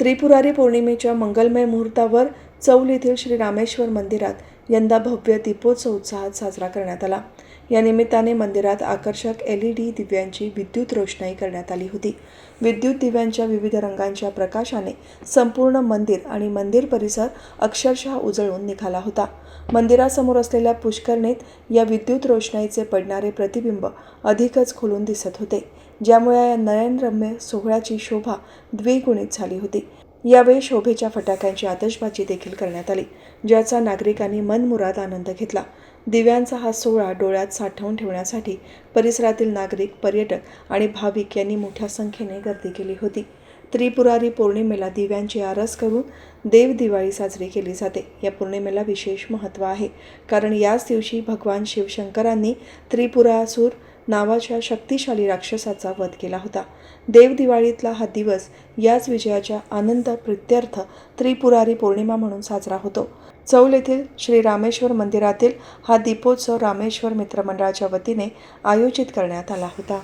त्रिपुरारी पौर्णिमेच्या मंगलमय मुहूर्तावर चौल येथील श्री रामेश्वर मंदिरात यंदा भव्य दीपोत्सव उत्साहात साजरा करण्यात आला. या निमित्ताने मंदिरात आकर्षक एल ई डी दिव्यांची विद्युत रोषणाई करण्यात आली होती. विद्युत दिव्यांच्या विविध रंगांच्या प्रकाशाने संपूर्ण मंदिर आणि मंदिर परिसर अक्षरशः उजळून निघाला होता. मंदिरासमोर असलेल्या पुष्करणीत या विद्युत रोषणाईचे पडणारे प्रतिबिंब अधिकच खुलून दिसत होते. ज्यामुळे या नयनरम्य सोहळ्याची शोभा द्विगुणित झाली होती. यावेळी शोभेच्या फटाक्यांची आतषबाजी देखील करण्यात आली ज्याचा नागरिकांनी मनमुराद आनंद घेतला. दिव्यांचा हा सोहळा डोळ्यात साठवून ठेवण्यासाठी परिसरातील नागरिक पर्यटक आणि भाविक यांनी मोठ्या संख्येने गर्दी केली होती. त्रिपुरारी पौर्णिमेला दिव्यांची आरस करून देव दिवाळी साजरी केली जाते. या पौर्णिमेला विशेष महत्त्व आहे कारण याच दिवशी भगवान शिवशंकरांनी त्रिपुरासूर नावाच्या शक्तिशाली राक्षसाचा वध केला होता. देवदिवाळीतला हा दिवस याच विजयाच्या आनंद प्रित्यर्थ त्रिपुरारी पौर्णिमा म्हणून साजरा होतो. चौल येथील श्री रामेश्वर मंदिरातील हा दीपोत्सव रामेश्वर मित्रमंडळाच्या वतीने आयोजित करण्यात आला होता.